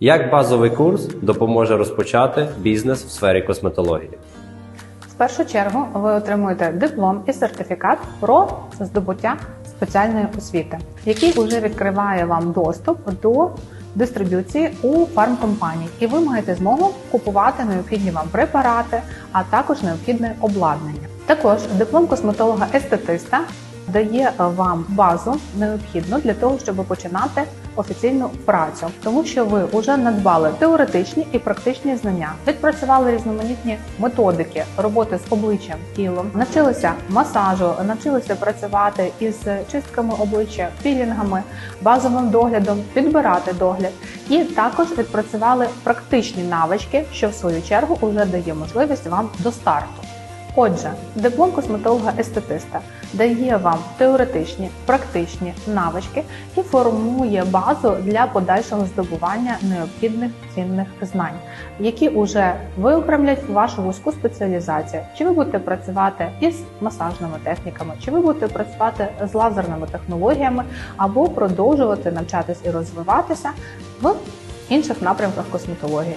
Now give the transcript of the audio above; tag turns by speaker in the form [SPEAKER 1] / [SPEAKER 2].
[SPEAKER 1] Як базовий курс допоможе розпочати бізнес в сфері косметології?
[SPEAKER 2] В першу чергу ви отримуєте диплом і сертифікат про здобуття спеціальної освіти, який вже відкриває вам доступ до дистриб'юції у фармкомпанії, і ви маєте змогу купувати необхідні вам препарати, а також необхідне обладнання. Також диплом косметолога-естетиста дає вам базу необхідну для того, щоб починати офіційну працю, тому що ви вже надбали теоретичні і практичні знання, відпрацювали різноманітні методики роботи з обличчям, тілом, навчилися масажу, навчилися працювати із чистками обличчя, пілінгами, базовим доглядом, підбирати догляд, і також відпрацювали практичні навички, що в свою чергу вже дає можливість вам до старту. Отже, диплом косметолога-естетиста дає вам теоретичні, практичні навички і формує базу для подальшого здобування необхідних цінних знань, які уже виокремлять вашу вузьку спеціалізацію. Чи ви будете працювати із масажними техніками, чи ви будете працювати з лазерними технологіями, або продовжувати навчатись і розвиватися в інших напрямках косметології.